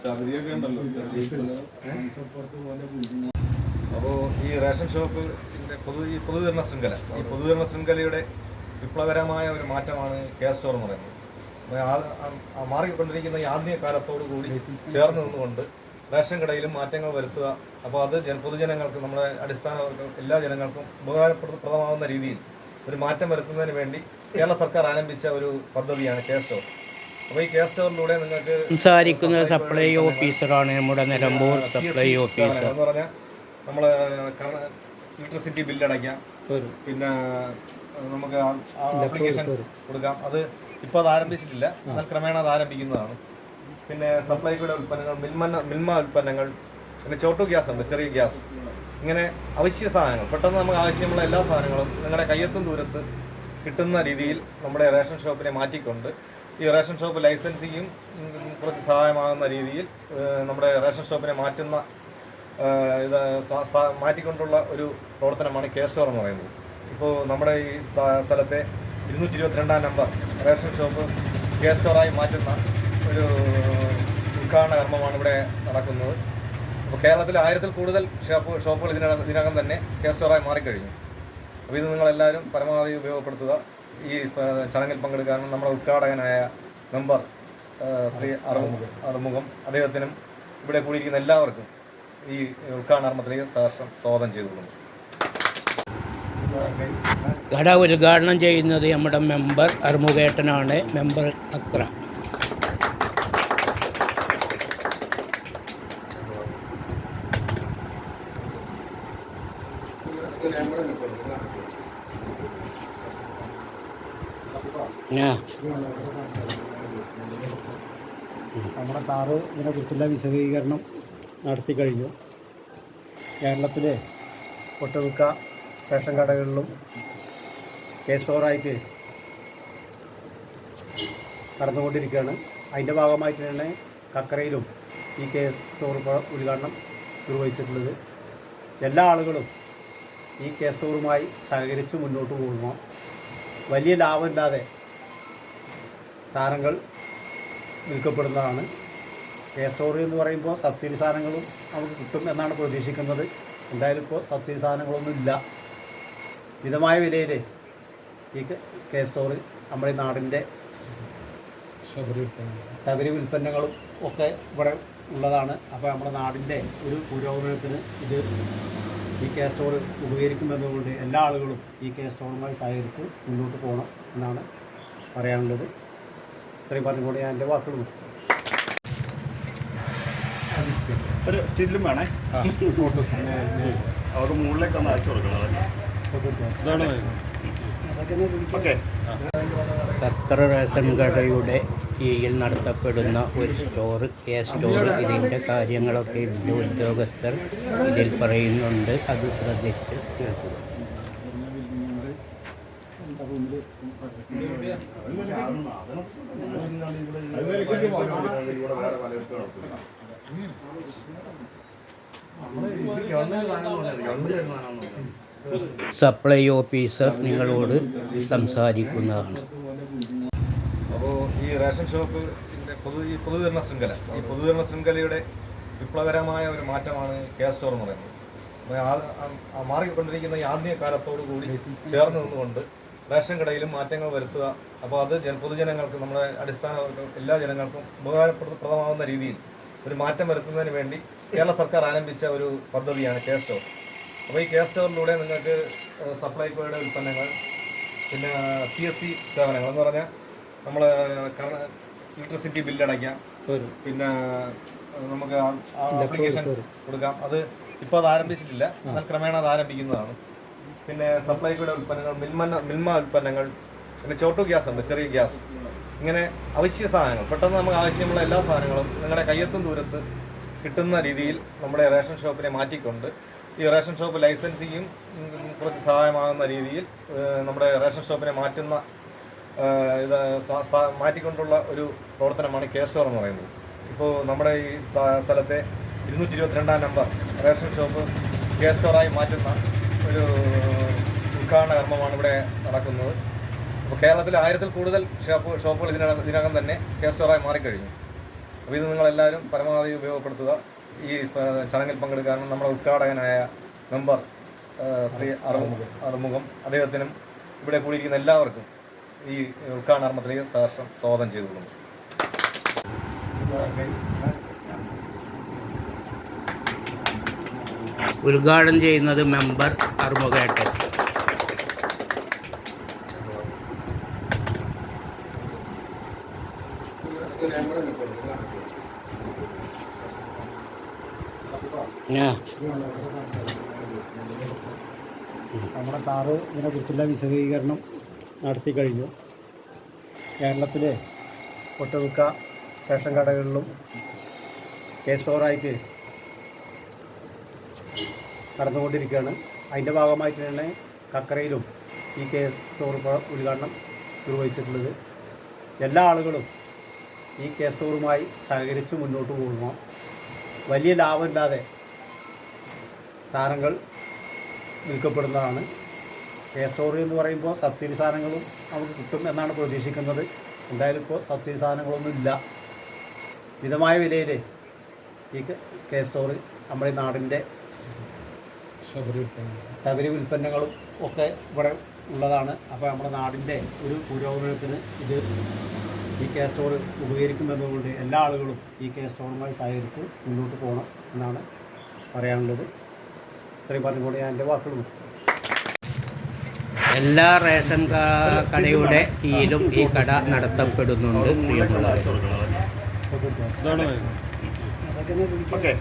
ശബരിയൊക്കെ ഉണ്ടല്ലോ അപ്പോൾ ഈ റേഷൻ ഷോപ്പ് പൊതു ഈ പൊതുവിതരണ ശൃംഖല. ഈ പൊതുവിതരണ ശൃംഖലയുടെ വിപ്ലവകരമായ ഒരു മാറ്റമാണ് കെ സ്റ്റോർ എന്ന് പറയുന്നത്. മാറിക്കൊണ്ടിരിക്കുന്ന ഈ ആധുനിക കാലത്തോടു കൂടി ചേർന്ന് നിന്നുകൊണ്ട് റേഷൻ കടയിലും മാറ്റങ്ങൾ വരുത്തുക. അപ്പോൾ അത് ജന പൊതുജനങ്ങൾക്ക് നമ്മുടെ അടിസ്ഥാന എല്ലാ ജനങ്ങൾക്കും ഉപകാരപ്രദമാകുന്ന രീതിയിൽ ഒരു മാറ്റം വരുത്തുന്നതിന് വേണ്ടി കേരള സർക്കാർ ആരംഭിച്ച ഒരു പദ്ധതിയാണ് കെ സ്റ്റോർ അപ്പോൾ ഈ കെ സ്റ്റോറിലൂടെ നിങ്ങൾക്ക് സംസാരിക്കുന്ന സപ്ലൈ ഓഫീസറാണ് നമ്മുടെ നിലമ്പൂർ സപ്ലൈ ഓഫീസർ എന്ന് പറഞ്ഞാൽ നമ്മൾ ഇലക്ട്രിസിറ്റി ബില്ല് അടയ്ക്കാം. പിന്നെ നമുക്ക് ആപ്ലിക്കേഷൻസ് കൊടുക്കാം. അത് ഇപ്പോൾ അത് ആരംഭിച്ചിട്ടില്ല. എന്നാൽ ക്രമേണ അത് ആരംഭിക്കുന്നതാണ്. പിന്നെ സപ്ലൈകോയുടെ ഉൽപ്പന്നങ്ങൾ മിൽമ മിൽമ ഉൽപ്പന്നങ്ങൾ പിന്നെ ചോട്ടു ഗ്യാസ് ഉണ്ട് ചെറിയ ഗ്യാസ്. ഇങ്ങനെ അവശ്യ സാധനങ്ങൾ പെട്ടെന്ന് നമുക്ക് ആവശ്യമുള്ള എല്ലാ സാധനങ്ങളും നിങ്ങളുടെ കയ്യെത്തും ദൂരത്ത് കിട്ടുന്ന രീതിയിൽ നമ്മുടെ റേഷൻ ഷോപ്പിനെ മാറ്റിക്കൊണ്ട് ഈ റേഷൻ ഷോപ്പ് ലൈസൻസിങ്ങും കുറച്ച് സഹായമാകുന്ന രീതിയിൽ നമ്മുടെ റേഷൻ ഷോപ്പിനെ മാറ്റുന്ന മാറ്റിക്കൊണ്ടുള്ള ഒരു പ്രവർത്തനമാണ് കെ സ്റ്റോർ എന്ന് പറയുന്നത്. ഇപ്പോൾ നമ്മുടെ ഈ സ്ഥലത്തെ ഇരുന്നൂറ്റി ഇരുപത്തിരണ്ടാം നമ്പർ റേഷൻ ഷോപ്പ് കെ സ്റ്റോറായി മാറ്റുന്ന ഒരു ഉദ്ഘാടന കർമ്മമാണ് ഇവിടെ നടക്കുന്നത്. അപ്പോൾ കേരളത്തിൽ ആയിരത്തിൽ കൂടുതൽ ഷോപ്പ് ഷോപ്പുകൾ ഇതിനകം ഇതിനകം തന്നെ കെ സ്റ്റോറായി മാറിക്കഴിഞ്ഞു. അപ്പോൾ ഇത് നിങ്ങളെല്ലാവരും പരമാവധി ഉപയോഗപ്പെടുത്തുക. ഈ ചടങ്ങിൽ പങ്കെടുക്കാനും നമ്മുടെ ഉദ്ഘാടകനായ മെമ്പർ ശ്രീ അറുമുഖം അറുമുഖം അദ്ദേഹത്തിനും ഇവിടെ കൂടിയിരിക്കുന്ന എല്ലാവർക്കും ഈ ഉദ്ഘാടന കർമ്മത്തിലേക്ക് സഹർഷം സ്വാഗതം ചെയ്തുകൊള്ളുന്നു. കട ഉദ്ഘാടനം ചെയ്യുന്നത് നമ്മുടെ മെമ്പർ അറുമുഖേട്ടനാണ് മെമ്പർ അക്ര. നമ്മുടെ സാറ് ഇതിനെക്കുറിച്ചുള്ള വിശദീകരണം നടത്തി കഴിഞ്ഞു കേരളത്തിലെ ഒട്ടുമിക്ക റേഷൻ കടകളിലും കെ സ്റ്റോറായിട്ട് നടന്നുകൊണ്ടിരിക്കുകയാണ്. അതിന്റെ ഭാഗമായിട്ട് തന്നെ കക്കരയിലും ഈ കെ സ്റ്റോർ ഉദ്ഘാടനം നിർവഹിച്ചിട്ടുള്ളത്. എല്ലാ ആളുകളും ഈ കെ സ്റ്റോറുമായി സഹകരിച്ച് മുന്നോട്ട് പോകുന്നു. വലിയ ലാഭമില്ലാതെ സാധനങ്ങൾ വിൽക്കപ്പെടുന്നതാണ്. കെ സ്റ്റോറി എന്ന് പറയുമ്പോൾ സബ്സിഡി സാധനങ്ങളും നമുക്ക് കിട്ടും എന്നാണ് പ്രതീക്ഷിക്കുന്നത്. എന്തായാലും ഇപ്പോൾ സബ്സിഡി സാധനങ്ങളൊന്നും ഇല്ല. മിതമായ വിലയിൽ ഈ കെ- സ്റ്റോറി നമ്മുടെ ഈ നാടിന്റെ ശബരി ഉൽപ്പന്നങ്ങളും ഒക്കെ ഇവിടെ ഉള്ളതാണ്. അപ്പോൾ നമ്മുടെ നാടിന്റെ ഒരു പുരോഗമനത്തിന് ഇത് ഈ കെ സ്റ്റോർ ഉപകരിക്കുമെന്നുകൊണ്ട് എല്ലാ ആളുകളും ഈ കെ സ്റ്റോറുമായി സഹകരിച്ച് മുന്നോട്ട് പോകണം എന്നാണ് പറയാനുള്ളത്. ഇത്രയും പറഞ്ഞുകൊണ്ട് ഞാൻ എന്റെ വാക്കുകൾ. ഒരു സ്റ്റില്ലും വേണേ. അവർക്ക് മുകളിലേക്ക് ഒന്ന് അയച്ചു കൊടുക്കണം ഓക്കെ. കക്കറ റേഷൻ കടയുടെ കീഴിൽ നടത്തപ്പെടുന്ന ഒരു സ്റ്റോർ കെ സ്റ്റോർ ഇതിന്റെ കാര്യങ്ങളൊക്കെ ഇതിന്റെ ഉദ്യോഗസ്ഥർ ഇതിൽ പറയുന്നുണ്ട്. അത് ശ്രദ്ധിച്ച് കേൾക്കുക. ഇവിടെ വേറെ പലയിടത്തും നടത്തില്ല സപ്ലൈ ഓഫീസർ നിങ്ങളോട് സംസാരിക്കുന്നതാണ്. അപ്പോൾ ഈ റേഷൻ ഷോപ്പ് പൊതു ഈ പൊതുവിതരണ ശൃംഖല ഈ പൊതുവിതരണ ശൃംഖലയുടെ വിപ്ലവകരമായ ഒരു മാറ്റമാണ് കെ സ്റ്റോർ എന്ന് പറയുന്നത്. മാറിക്കൊണ്ടിരിക്കുന്ന ഈ ആധുനിക കാലത്തോടു കൂടി ചേർന്ന് നിന്നുകൊണ്ട് റേഷൻ കടയിലും മാറ്റങ്ങൾ വരുത്തുക. അപ്പോൾ അത് ജന പൊതുജനങ്ങൾക്ക് നമ്മുടെ അടിസ്ഥാന എല്ലാ ജനങ്ങൾക്കും ഉപകാരപ്രദമാകുന്ന രീതിയിൽ ഒരു മാറ്റം വരുത്തുന്നതിന് വേണ്ടി കേരള സർക്കാർ ആരംഭിച്ച ഒരു പദ്ധതിയാണ് കെ സ്റ്റോർ. അപ്പോൾ ഈ കെ സ്റ്റോറിലൂടെ നിങ്ങൾക്ക് സപ്ലൈകോയുടെ ഉൽപ്പന്നങ്ങൾ പിന്നെ സി എസ് സി സേവനങ്ങൾ എന്ന് പറഞ്ഞാൽ നമ്മൾ ഇലക്ട്രിസിറ്റി ബില്ലടയ്ക്കാം പിന്നെ നമുക്ക് ആപ്ലിക്കേഷൻസ് കൊടുക്കാം. അത് ഇപ്പോൾ അത് ആരംഭിച്ചിട്ടില്ല. എന്നാൽ ക്രമേണ അത് ആരംഭിക്കുന്നതാണ്. പിന്നെ സപ്ലൈകോയുടെ ഉൽപ്പന്നങ്ങൾ മിൽമ മിൽമ ഉൽപ്പന്നങ്ങൾ പിന്നെ ചോട്ടു ഗ്യാസ് ഉണ്ട് ചെറിയ ഗ്യാസ്. ഇങ്ങനെ അവശ്യ സാധനങ്ങൾ. പെട്ടെന്ന് നമുക്ക് ആവശ്യമുള്ള എല്ലാ സാധനങ്ങളും നിങ്ങളുടെ കയ്യെത്തും ദൂരത്ത് കിട്ടുന്ന രീതിയിൽ നമ്മുടെ റേഷൻ ഷോപ്പിനെ മാറ്റിക്കൊണ്ട് ഈ റേഷൻ ഷോപ്പ് ലൈസൻസിങ്ങും കുറച്ച് സഹായമാകുന്ന രീതിയിൽ നമ്മുടെ റേഷൻ ഷോപ്പിനെ മാറ്റുന്ന ഇത് മാറ്റിക്കൊണ്ടുള്ള ഒരു പ്രവർത്തനമാണ് കെ സ്റ്റോർ എന്ന് പറയുന്നത്. ഇപ്പോൾ നമ്മുടെ ഈ സ്ഥലത്തെ ഇരുന്നൂറ്റി ഇരുപത്തിരണ്ടാം നമ്പർ റേഷൻ ഷോപ്പ് കെ സ്റ്റോറായി മാറ്റുന്ന ഒരു ഉദ്ഘാടന കർമ്മമാണ് ഇവിടെ നടക്കുന്നത്. അപ്പോൾ കേരളത്തിൽ ആയിരത്തിൽ കൂടുതൽ ഷോപ്പ് ഷോപ്പുകൾ ഇതിനകം ഇതിനകം തന്നെ കെ സ്റ്റോറായി മാറിക്കഴിഞ്ഞു. അപ്പോൾ ഇത് നിങ്ങളെല്ലാവരും പരമാവധി ഉപയോഗപ്പെടുത്തുക. ഈ ചടങ്ങിൽ പങ്കെടുക്കാനും നമ്മുടെ ഉദ്ഘാടകനായ മെമ്പർ ശ്രീ അറുമുഖം അറുമുഖം അദ്ദേഹത്തിനും ഇവിടെ കൂടിയിരിക്കുന്ന എല്ലാവർക്കും ഈ ഉദ്ഘാടന സഹർഷം സ്വാഗതം ചെയ്തുകൊള്ളുന്നു. ഉദ്ഘാടനം ചെയ്യുന്നത് മെമ്പർ അറുമുഖേട്ടൻ. നമ്മുടെ സാറ് ഇതിനെക്കുറിച്ചുള്ള വിശദീകരണം നടത്തി കഴിഞ്ഞു. കേരളത്തിലെ ഒട്ടുമിക്ക റേഷൻ കടകളിലും കെ സ്റ്റോറായിട്ട് നടന്നുകൊണ്ടിരിക്കുകയാണ്. അതിന്റെ ഭാഗമായിട്ട് തന്നെ കക്കരയിലും ഈ കെ സ്റ്റോർ ഉദ്ഘാടനം നിർവഹിച്ചിട്ടുള്ളത്. എല്ലാ ആളുകളും ഈ കെ സ്റ്റോറുമായി സഹകരിച്ച് മുന്നോട്ട് പോകുമോ വലിയ ലാഭമില്ലാതെ സാധനങ്ങൾ വിൽക്കപ്പെടുന്നതാണ്. കെ സ്റ്റോറി എന്ന് പറയുമ്പോൾ സബ്സിഡി സാധനങ്ങളും നമുക്ക് കിട്ടും എന്നാണ് പ്രതീക്ഷിക്കുന്നത്. എന്തായാലും ഇപ്പോൾ സബ്സിഡി സാധനങ്ങളൊന്നും ഇല്ല. മിതമായ വിലയിൽ ഈ ക- സ്റ്റോറി നമ്മുടെ ഈ നാടിന്റെ ശബരി ഉൽപ്പന്നങ്ങളും ഒക്കെ ഇവിടെ ഉള്ളതാണ്. അപ്പോൾ നമ്മുടെ നാടിന്റെ ഒരു പുരോഗമനത്തിന് ഇത് ഈ കെ സ്റ്റോർ ഉപകരിക്കുമെന്നുകൊണ്ട് എല്ലാ ആളുകളും ഈ കെ സ്റ്റോറുമായി സഹകരിച്ച് മുന്നോട്ട് പോകണം എന്നാണ് പറയാനുള്ളത്. ഇത്രയും പറഞ്ഞുകൊണ്ട് ഞാൻ എന്റെ വാക്കുകൾ എല്ലാ റേഷൻ കടയുടെ കീഴിലും ഈ കട നടത്തപ്പെടുന്നുണ്ട്. പ്രിയമുള്ളവർ ഓക്കെ